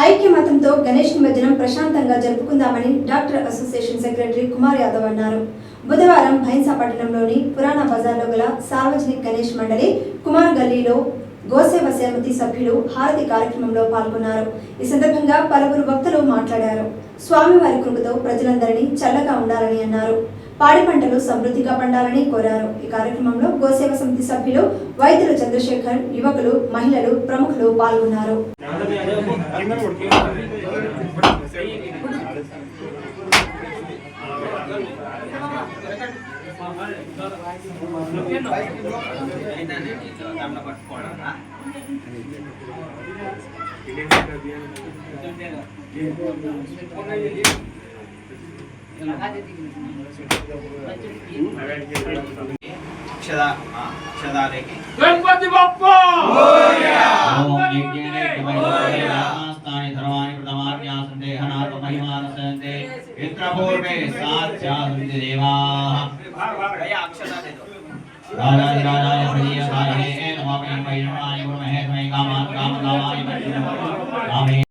ఐక్యమతంతో గణేష్ నిమజ్జనం ప్రశాంతంగా జరుపుకుందామని doctor association secretary Kumar Yadav అన్నారు. బుధవారం భైన్సా పట్టణంలోని పురాణ బజార్లో గల సార్వజనిక్ గణేష్ మండలి కుమార్ గల్లీలో గోసేవ సమితి సభ్యులు హారతి కార్యక్రమంలో పాల్గొన్నారు. ఈ సందర్భంగా పలువురు భక్తులు మాట్లాడారు. స్వామివారి కృపతో ప్రజలందరినీ చల్లగా ఉండాలని అన్నారు. పాడి పంటలు సమృద్ధిగా పండాలని కోరారు. ఈ కార్యక్రమంలో గోసేవ సమితి సభ్యులు వైద్యులు చంద్రశేఖర్ యువకులు మహిళలు ప్రముఖులు పాల్గొన్నారు. పట్టుకోవడం ఆ, అక్షదాలకి गणपति बाप्पा ఓం యజ్ఞేనే స్థాని ధర్మాని ప్రథమాన్యా సందేహనాథ మహిమానసంతే ఇత్ర పూర్వే సాధ్యాసంతి దేవాః రాజాధిరాజాయ ప్రియసాయే నమామి వైష్ణవాయ గురుమహే తమై కామాన్ కామ కామాయ కామే వతానోచే తథాతన హేరణాయ ఇక్షతే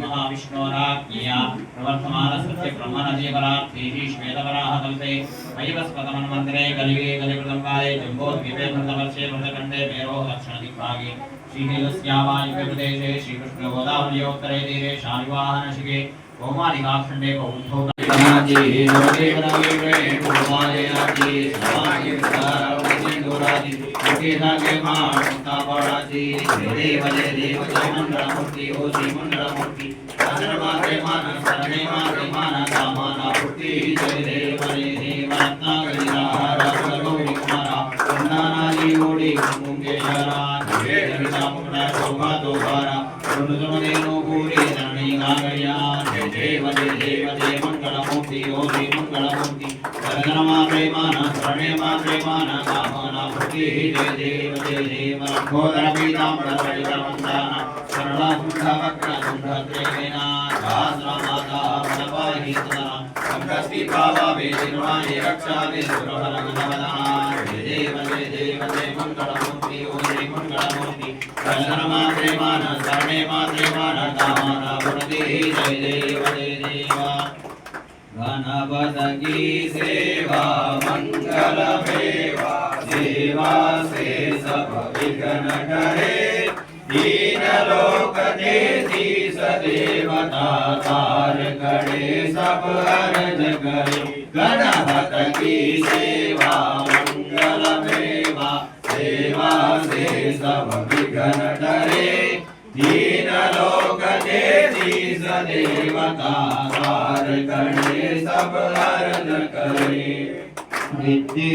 महाविष्णोराज्ञया प्रवर्तमानस्य ब्रह्मणदेवरार्थेः श्वेतवराहकल्पे मयिवस्पतमन्वन्तरे कलिगे कलिकृतम्बाले जम्बोद्वीपे मृतवर्षे मृतखण्डे मेरोः दक्षिणदिग्भागे श्रीनीलस्यावायुप्रदेशे श्रीकृष्णगोदावल्योत्तरे तीरे शालिवाहनशिके कौमादिकाखण्डे कौन्धौ जी देव जय देव जय मंगलमूर्ति ओ श्री मंगलमूर्ति धनमाते मान शरणे माते मान कामना मूर्ति जय देव जय देव रत्नागिरिहार सर्वगौरी कुमारा वंदनाली ओडी कुंगेशरा जय जगदापुरा शोभा दोबारा रुद्रमदेनो पूरी धरणी गागया जय देव जय देव जय मंगलमूर्ति ओ श्री मंगलमूर्ति జగన్మా ప్రేమాన ప్రణేమా ప్రేమాన కామన ప్రతి జయ దేవ జయ దేవ కోదర పీతాంబర పరిగమందాన సరళాకుంఠ వక్ర కుంఠత్రేణ సహస్రమాతా బలపాహీతన కంఠస్తి పావా వేదిర్వాణి రక్షామి ప్రతి జయ దేవ गणपत सेवा मंगल मेवा सेवा से सब विघ्न करे दीन लोक तार करे सब अर्ज़ करे गणपत की सेवा मंगल मेवा सेवा से सब विघ्न दीन देती तार करे सब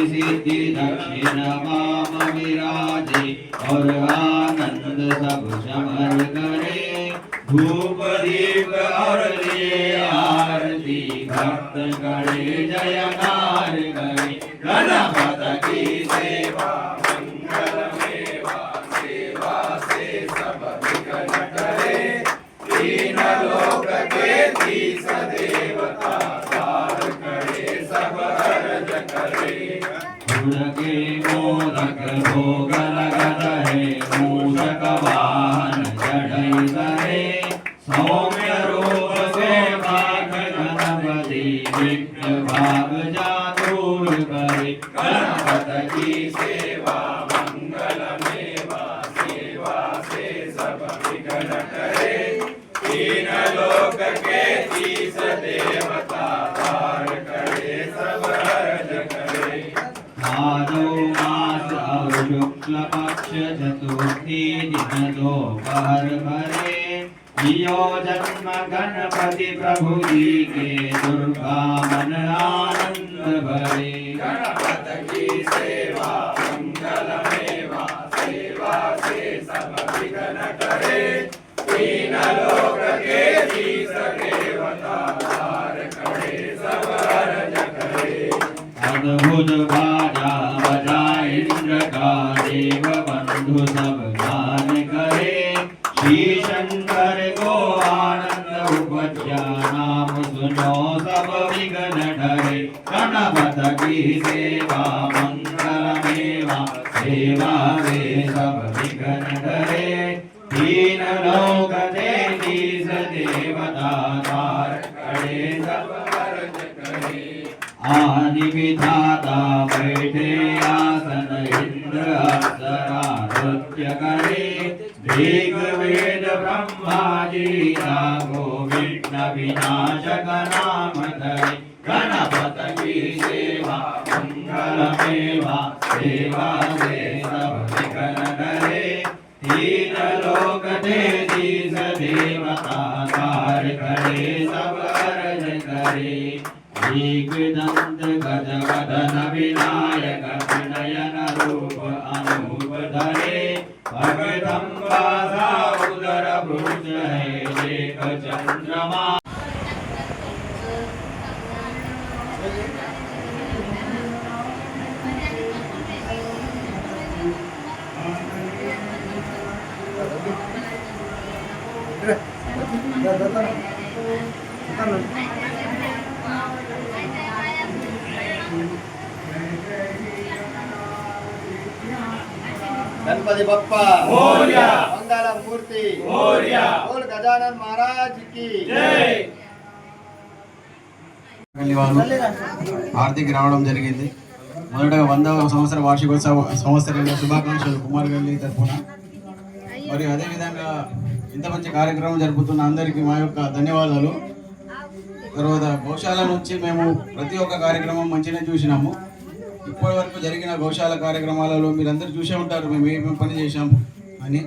सिद्धि दक्षिण वाम विराजे और आनंद सब समर करे धूप दीप और लिए आरती भक्त करे जयकार करे गणपत की सेवा। मुरके मोरक भोग लगा रहे मूषक बा। मनो पर मरे जन्म गणपति प्रभु जी के दुर्गा मन आनंद भरे गणपत की सेवा मंगल मेवा सेवा से सब विघ्न करे। तीन लोक के जी सके वतार करे। सब अद्भुत बाजा बजा इंद्र का देव बंधु सब सुनो सब विघ्न डरे गणपत की सेवा मंगल मेवा सेवा वे सब विघ्न डरे दीन आदि विधाता बैठे दे दीस देवता कार करे सब अर्ज़ करे एकदंत गज वदन विनायक विनयन रूप अनूप धरे भगदम्बा सा उदर भुज है एक चंद्रमा गणपति बप्पा मोरया। मंगल मूर्ति मोरया। बोल गजानन महाराज की వెళ్ళి వాళ్ళు ఆర్థిక రావడం జరిగింది మొదటగా వందవ సంవత్సర వార్షికోత్సవ సంవత్సరంలో శుభాకాంక్షలు కుమార్ గల్లి తరఫున మరియు అదేవిధంగా ఇంత మంచి కార్యక్రమం జరుపుతున్న అందరికీ మా యొక్క ధన్యవాదాలు తర్వాత గోశాల నుంచి మేము ప్రతి ఒక్క కార్యక్రమం మంచిగా చూసినాము ఇప్పటి వరకు జరిగిన గోశాల కార్యక్రమాలలో మీరందరూ చూసే ఉంటారు మేము ఏమేమి పని చేశాము అని.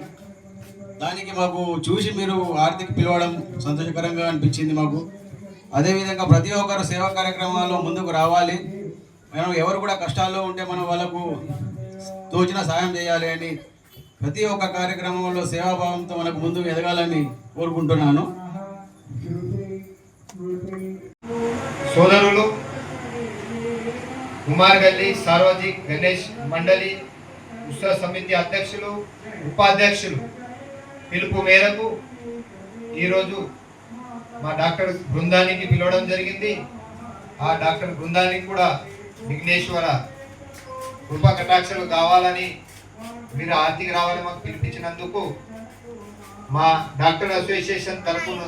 దానికి మాకు చూసి మీరు ఆర్థిక పిలవడం సంతోషకరంగా అనిపించింది మాకు. అదేవిధంగా ప్రతి ఒక్కరు సేవా కార్యక్రమాల్లో ముందుకు రావాలి. మనం ఎవరు కూడా కష్టాల్లో ఉంటే మనం వాళ్ళకు తోచిన సాయం చేయాలి అని ప్రతి ఒక్క కార్యక్రమంలో సేవాభావంతో మనకు ముందుకు ఎదగాలని కోరుకుంటున్నాను. సోదరులు కుమార్ గల్లి సార్వజనిక్ గణేష్ మండలి ఉత్సవ సమితి అధ్యక్షులు ఉపాధ్యక్షులు. పిలుపు మేరకు ఈరోజు మా డాక్టర్ బృందానికి పిలవడం జరిగింది. ఆ డాక్టర్ బృందానికి కూడా విఘ్నేశ్వర కృపా కటాక్షలు కావాలని మీరు ఆర్థిక రావాలని మాకు పిలిపించినందుకు మా డాక్టర్ అసోసియేషన్ తరఫున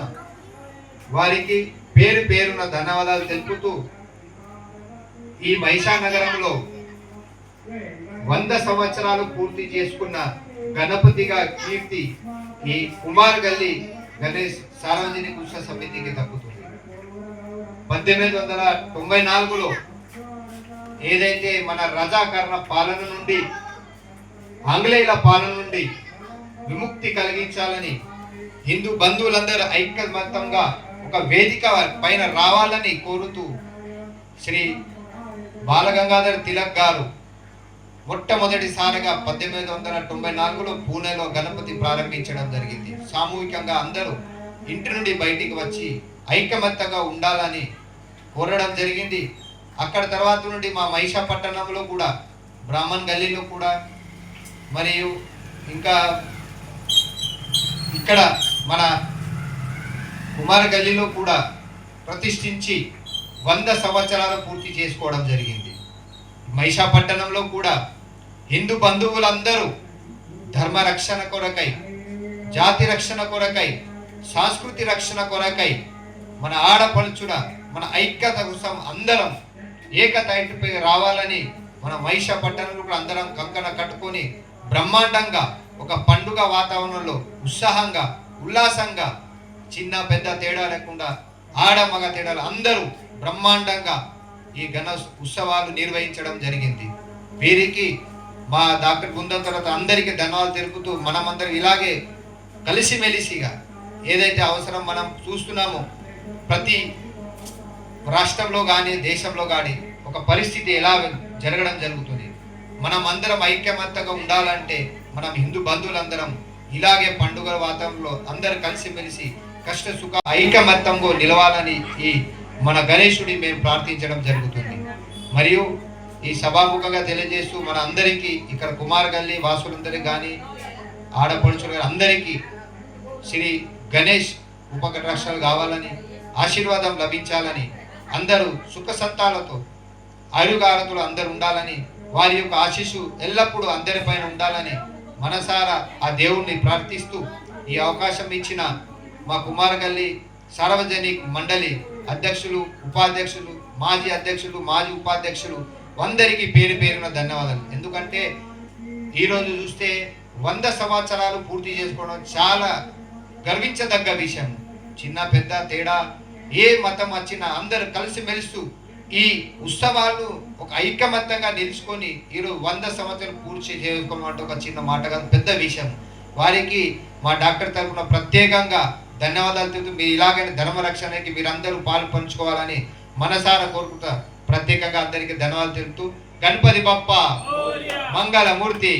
వారికి పేరు పేరున ధన్యవాదాలు తెలుపుతూ ఈ మైషా నగరంలో వంద సంవత్సరాలు పూర్తి చేసుకున్న గణపతిగా కీర్తి ఈ కుమార్ గల్లి గణేష్ సార్వజనిక ఉత్సవ సమితికి దక్కుతుంది. పద్దెనిమిది వందల తొంభై నాలుగులో ఏదైతే మన రజాకరణ పాలన నుండి ఆంగ్లేయుల పాలన నుండి విముక్తి కలిగించాలని హిందూ బంధువులందరూ ఐక్యమత్తంగా ఒక వేదిక పైన రావాలని కోరుతూ శ్రీ బాలగంగాధర్ తిలక్ గారు మొట్టమొదటిసారిగా పద్దెనిమిది వందల తొంభై నాలుగులో పూణేలో గణపతి ప్రారంభించడం జరిగింది. సామూహికంగా అందరూ ఇంటి నుండి బయటికి వచ్చి ఐకమత్యంగా ఉండాలని కోరడం జరిగింది. అక్కడ తర్వాత నుండి మా మహిషా పట్టణంలో కూడా బ్రాహ్మణ్ గల్లీలో కూడా మరియు ఇంకా ఇక్కడ మన కుమార్ గల్లీలో కూడా ప్రతిష్ఠించి వంద సంవత్సరాలు పూర్తి చేసుకోవడం జరిగింది. మహిషాపట్టణంలో కూడా హిందూ బంధువులందరూ ధర్మ రక్షణ కొరకై జాతి రక్షణ కొరకై సంస్కృతి రక్షణ కొరకై మన ఆడపడుచున మన ఐక్యత కోసం అందరం ఏకతాటిపై రావాలని మన మహిషా పట్టణంలో కూడా అందరం కంకణ కట్టుకొని బ్రహ్మాండంగా ఒక పండుగ వాతావరణంలో ఉత్సాహంగా ఉల్లాసంగా చిన్న పెద్ద తేడా లేకుండా ఆడ మగ తేడాలు అందరూ బ్రహ్మాండంగా ఈ గణ ఉత్సవాలు నిర్వహించడం జరిగింది. వీరికి మా డాక్టర్ బృందం తర్వాత అందరికీ ధన్యవాదాలు తెలుపుతూ మనమందరం ఇలాగే కలిసిమెలిసిగా ఏదైతే అవసరం మనం చూస్తున్నామో ప్రతి రాష్ట్రంలో కానీ దేశంలో కానీ ఒక పరిస్థితి ఎలా జరగడం జరుగుతుంది. మనం అందరం ఐక్యమత్తంగా ఉండాలంటే మనం హిందూ బంధువులందరం ఇలాగే పండుగల వాతావరణంలో అందరు కలిసిమెలిసి కష్ట సుఖ ఐకమత్యంగా నిలవాలని ఈ మన గణేశుడి మేము ప్రార్థించడం జరుగుతుంది. మరియు ఈ సభాముఖంగా తెలియజేస్తూ మన అందరికీ ఇక్కడ కుమార్ గల్లి వాసులందరికీ కానీ ఆడపడుచులు కానీ అందరికీ శ్రీ గణేష్ ఉపకటాక్షాలు కావాలని ఆశీర్వాదం లభించాలని అందరూ సుఖ సంతాలతో ఆయుగారతులు అందరు ఉండాలని వారి యొక్క ఆశీస్సు ఎల్లప్పుడూ అందరిపైన ఉండాలని మనసారా ఆ దేవుణ్ణి ప్రార్థిస్తూ ఈ అవకాశం ఇచ్చిన మా కుమారగల్లి సార్వజనిక్ మండలి అధ్యక్షులు ఉపాధ్యక్షులు మాజీ అధ్యక్షులు మాజీ ఉపాధ్యక్షులు అందరికీ పేరు పేరున ధన్యవాదాలు. ఎందుకంటే ఈరోజు చూస్తే వంద సంవత్సరాలు పూర్తి చేసుకోవడం చాలా గర్వించదగ్గ విషయం. చిన్న పెద్ద తేడా ఏ మతం వచ్చినా అందరూ కలిసి మెలుస్తూ ఈ ఉత్సవాలు ఒక ఐకమత్యంగా నిలుచుకొని ఈరోజు వంద సంవత్సరాలు పూర్తి చేసుకోమంటే ఒక చిన్న మాట కాదు పెద్ద విషయం. వారికి మా డాక్టర్ తరఫున ప్రత్యేకంగా ధన్యవాదాలు తెలుపుతూ మీరు ఇలాగైనా ధర్మరక్షణకి మీరందరూ పాలు పంచుకోవాలని మనసారా కోరుకుంటా. ప్రత్యేకంగా అందరికీ ధన్యవాదాలు తెలుపుతూ గణపతి బప్ప మంగళమూర్తి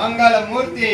మంగళమూర్తి.